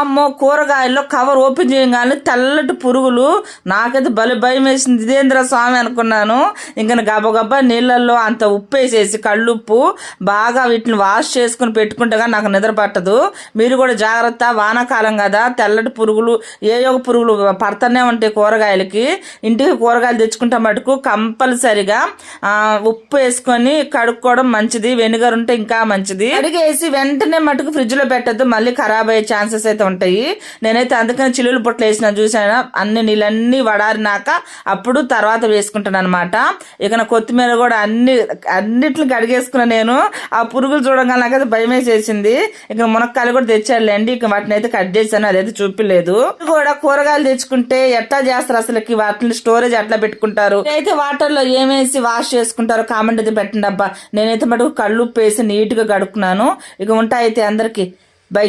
అమ్మో కూరగాయల్లో cover open చేయగానే తెల్లటి పురుగులు. నాకైతే బలి భయం వేసింది. ఇదేంద్ర స్వామి అనుకున్నాను. ఇంకా గబగబా నీళ్ళల్లో అంత ఉప్పు వేసేసి కళ్ళుప్పు బాగా వీటిని వాష్ చేసుకుని పెట్టుకుంటగా నాకు నిద్ర పట్టదు. మీరు కూడా జాగ్రత్త. వానాకాలం కదా. తెల్లటి పురుగులు ఏ ఒక పురుగులు పడుతూనే ఉంటాయి కూరగాయలకి. ఇంటికి కూరగాయలు తెచ్చుకుంటే మటుకు కంపల్సరిగా ఉప్పు వేసుకొని కడుక్కోవడం మంచిది. వెనిగర్ ఉంటే ఇంకా మంచిది. కడిగేసి వెంటనే మటుకు ఫ్రిడ్జ్లో పెట్టద్దు. మళ్ళీ ఖరాబ్ అయ్యే ఛాన్సెస్ అయితే ఉంటాయి. నేనైతే అందుకని చిల్లులు పొట్లు వేసిన చూసాను అన్ని నీళ్ళన్నీ వడారినాక అప్పుడు తర్వాత వేసుకుంటాను అనమాట ఇక నా కొత్తిమీర కూడా అన్ని అన్నిటిని కడిగేసుకున్నా నేను. ఆ పురుగులు చూడగానే నాకైతే భయం వేసేసింది ఇక మునక్కాయలు కూడా తెచ్చాడులేండి ఇక వాటిని అయితే కట్ చేశాను అదైతే చూపిలేదు. కూడా కూరగాయలు తెచ్చుకుంటే ఎట్లా చేస్తారు అసలుకి? వాటిని స్టోరేజ్ ఎట్లా పెట్టుకుంటారు? అయితే వాటర్లో ఏమేసి వాష్ చేసుకుంటారో కామెంట్ అయితే పెట్టండి అబ్బా. నేనైతే మటుకు కళ్ళు ఉప్పు వేసి నీట్గా కడుక్కున్నాను. ఇక ఉంటా అయితే అందరికి. బై.